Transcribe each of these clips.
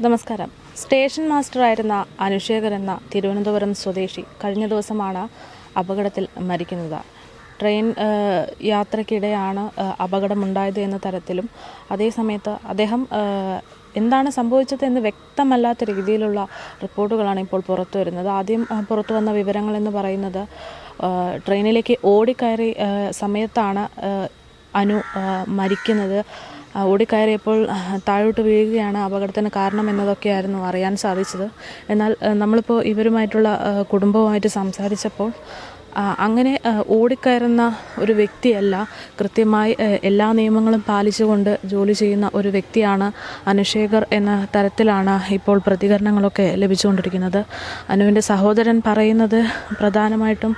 നമസ്കാരം. സ്റ്റേഷൻ മാസ്റ്ററായിരുന്ന അനുശേഖർ എന്ന തിരുവനന്തപുരം സ്വദേശി കഴിഞ്ഞ ദിവസമാണ് അപകടത്തിൽ മരിക്കുന്നത്. ട്രെയിൻ യാത്രക്കിടെയാണ് അപകടമുണ്ടായത് എന്ന തരത്തിലും അതേസമയത്ത് അദ്ദേഹം എന്താണ് സംഭവിച്ചത് എന്ന് വ്യക്തമല്ലാത്ത രീതിയിലുള്ള റിപ്പോർട്ടുകളാണ് ഇപ്പോൾ പുറത്തു വരുന്നത്. ആദ്യം പുറത്തു വന്ന വിവരങ്ങൾ എന്ന് പറയുന്നത് ട്രെയിനിലേക്ക് ഓടിക്കയറി സമയത്താണ് അനു മരിക്കുന്നത്. ഓടിക്കയറിയപ്പോൾ താഴോട്ട് വീഴുകയാണ് അപകടത്തിന് കാരണം എന്നതൊക്കെയായിരുന്നു അറിയാൻ സാധിച്ചത്. എന്നാൽ നമ്മളിപ്പോൾ ഇവരുമായിട്ടുള്ള കുടുംബവുമായിട്ട് സംസാരിച്ചപ്പോൾ അങ്ങനെ ഓടിക്കയറുന്ന ഒരു വ്യക്തിയല്ല കൃത്യമായി എല്ലാ നിയമങ്ങളും പാലിച്ചുകൊണ്ട് ജോലി ചെയ്യുന്ന ഒരു വ്യക്തിയാണ് അനുശേഖർ എന്ന തരത്തിലാണ് ഇപ്പോൾ പ്രതികരണങ്ങളൊക്കെ ലഭിച്ചുകൊണ്ടിരിക്കുന്നത്. അനുവിന്റെ സഹോദരൻ പറയുന്നത് പ്രധാനമായിട്ടും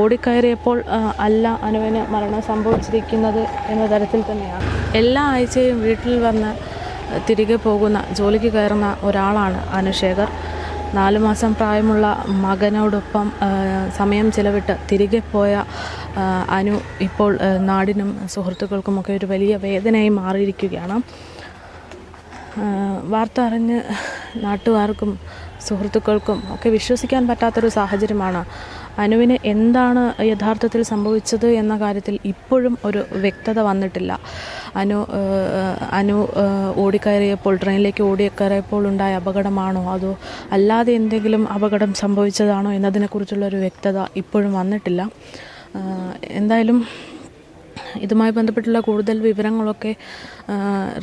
ഓടിക്കയറിയപ്പോൾ അല്ല അനുവിന് മരണം സംഭവിച്ചിരിക്കുന്നത് എന്ന തരത്തിൽ തന്നെയാണ്. എല്ലാ ആഴ്ചയും വീട്ടിൽ വന്ന് തിരികെ പോകുന്ന ജോലിക്ക് കയറുന്ന ഒരാളാണ് അനുശേഖർ. നാലു മാസം പ്രായമുള്ള മകനോടൊപ്പം സമയം ചിലവിട്ട് തിരികെ പോയ അനു ഇപ്പോൾ നാടിനും സുഹൃത്തുക്കൾക്കുമൊക്കെ ഒരു വലിയ വേദനയായി മാറിയിരിക്കുകയാണ്. വാർത്ത അറിഞ്ഞ് നാട്ടുകാർക്കും സുഹൃത്തുക്കൾക്കും ഒക്കെ വിശ്വസിക്കാൻ പറ്റാത്തൊരു സാഹചര്യമാണ് അനുവിന് എന്താണ് യഥാർത്ഥത്തിൽ സംഭവിച്ചത് എന്ന കാര്യത്തിൽ ഇപ്പോഴും ഒരു വ്യക്തത വന്നിട്ടില്ല. അനു അനു ഓടിക്കയറിയപ്പോൾ ട്രെയിനിലേക്ക് ഓടിക്കയറിയപ്പോൾ ഉണ്ടായ അപകടമാണോ? അതോ അല്ലാതെ എന്തെങ്കിലും അപകടം സംഭവിച്ചതാണോ എന്നതിനെക്കുറിച്ചുള്ള ഒരു വ്യക്തത ഇപ്പോഴും വന്നിട്ടില്ല. എന്തായാലും ഇതുമായി ബന്ധപ്പെട്ടുള്ള കൂടുതൽ വിവരങ്ങളൊക്കെ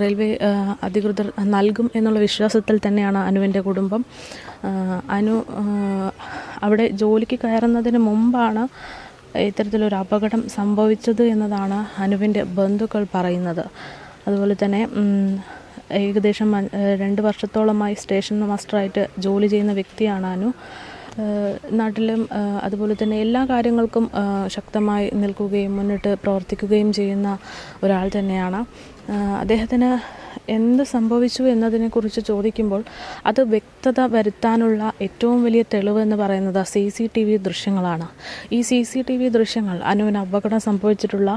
റെയിൽവേ അധികൃതർ നൽകും എന്നുള്ള വിശ്വാസത്തിൽ തന്നെയാണ് അനുവിന്റെ കുടുംബം. അനു അവിടെ ജോലിക്ക് കയറുന്നതിന് മുമ്പാണ് ഇത്തരത്തിലൊരു അപകടം സംഭവിച്ചത് എന്നതാണ് അനുവിന്റെ ബന്ധുക്കൾ പറയുന്നത്. അതുപോലെ തന്നെ ഏകദേശം രണ്ട് വർഷത്തോളമായി സ്റ്റേഷൻ മാസ്റ്ററായിട്ട് ജോലി ചെയ്യുന്ന വ്യക്തിയാണ് അനു. നാട്ടിലും അതുപോലെ തന്നെ എല്ലാ കാര്യങ്ങൾക്കും ശക്തമായി നിൽക്കുകയും മുന്നിട്ട് പ്രവർത്തിക്കുകയും ചെയ്യുന്ന ഒരാൾ തന്നെയാണ്. അദ്ദേഹത്തിന് എന്ത് സംഭവിച്ചു എന്നതിനെക്കുറിച്ച് ചോദിക്കുമ്പോൾ അത് വ്യക്തത വരുത്താനുള്ള ഏറ്റവും വലിയ തെളിവ് എന്ന് പറയുന്നത് സി സി ടി വി ദൃശ്യങ്ങളാണ്. ഈ സി സി ടി വി ദൃശ്യങ്ങൾ അനുവിന് അപകടം സംഭവിച്ചിട്ടുള്ള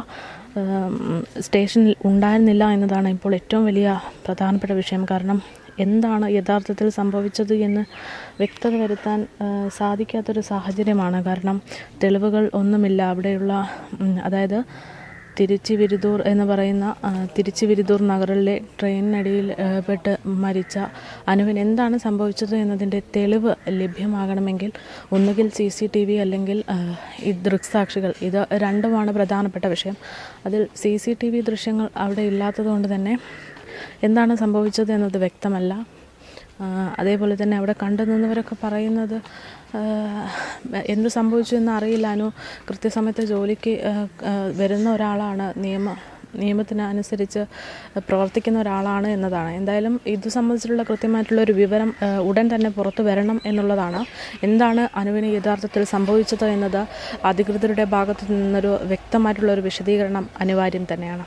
സ്റ്റേഷനിൽ ഉണ്ടായിരുന്നില്ല എന്നതാണ് ഇപ്പോൾ ഏറ്റവും വലിയ പ്രധാനപ്പെട്ട വിഷയം. കാരണം എന്താണ് യഥാർത്ഥത്തിൽ സംഭവിച്ചത് എന്ന് വ്യക്തത വരുത്താൻ സാധിക്കാത്തൊരു സാഹചര്യമാണ്. കാരണം തെളിവുകൾ ഒന്നുമില്ല. അവിടെയുള്ള അതായത് തിരുച്ചി വിരുദൂർ എന്ന് പറയുന്ന ആ, തിരുച്ചി വിരുദൂർ നഗറിലെ ട്രെയിനിനടിയിൽ പെട്ട് മരിച്ച അനുവിൻ എന്താണ് സംഭവിച്ചത് എന്നതിന്റെ തെളിവ് ലഭ്യമാകണമെങ്കിൽ ഒന്നുകിൽ സി സി ടി വി അല്ലെങ്കിൽ ഈ ദൃക്സാക്ഷികൾ ഇത് രണ്ടുമാണ് പ്രധാനപ്പെട്ട വിഷയം. അതിൽ സി സി ടി വി ദൃശ്യങ്ങൾ അവിടെ ഇല്ലാത്തതുകൊണ്ട് തന്നെ എന്താണ് സംഭവിച്ചത് എന്നത് വ്യക്തമല്ല. അതേപോലെ തന്നെ അവിടെ കണ്ടു നിന്നവരൊക്കെ പറയുന്നത് എന്ത് സംഭവിച്ചു എന്ന് അറിയില്ല. അനു കൃത്യസമയത്ത് ജോലിക്ക് വരുന്ന ഒരാളാണ് നിയമ നിയമത്തിനനുസരിച്ച് പ്രവർത്തിക്കുന്ന ഒരാളാണ് എന്നതാണ്. എന്തായാലും ഇത് സംബന്ധിച്ചിട്ടുള്ള കൃത്യമായിട്ടുള്ളൊരു വിവരം ഉടൻ തന്നെ പുറത്തു വരണം എന്നുള്ളതാണ്. എന്താണ് അനുവിന് യഥാർത്ഥത്തിൽ സംഭവിച്ചത് എന്നത് അധികൃതരുടെ ഭാഗത്തു നിന്നൊരു വ്യക്തമായിട്ടുള്ള ഒരു വിശദീകരണം അനിവാര്യം തന്നെയാണ്.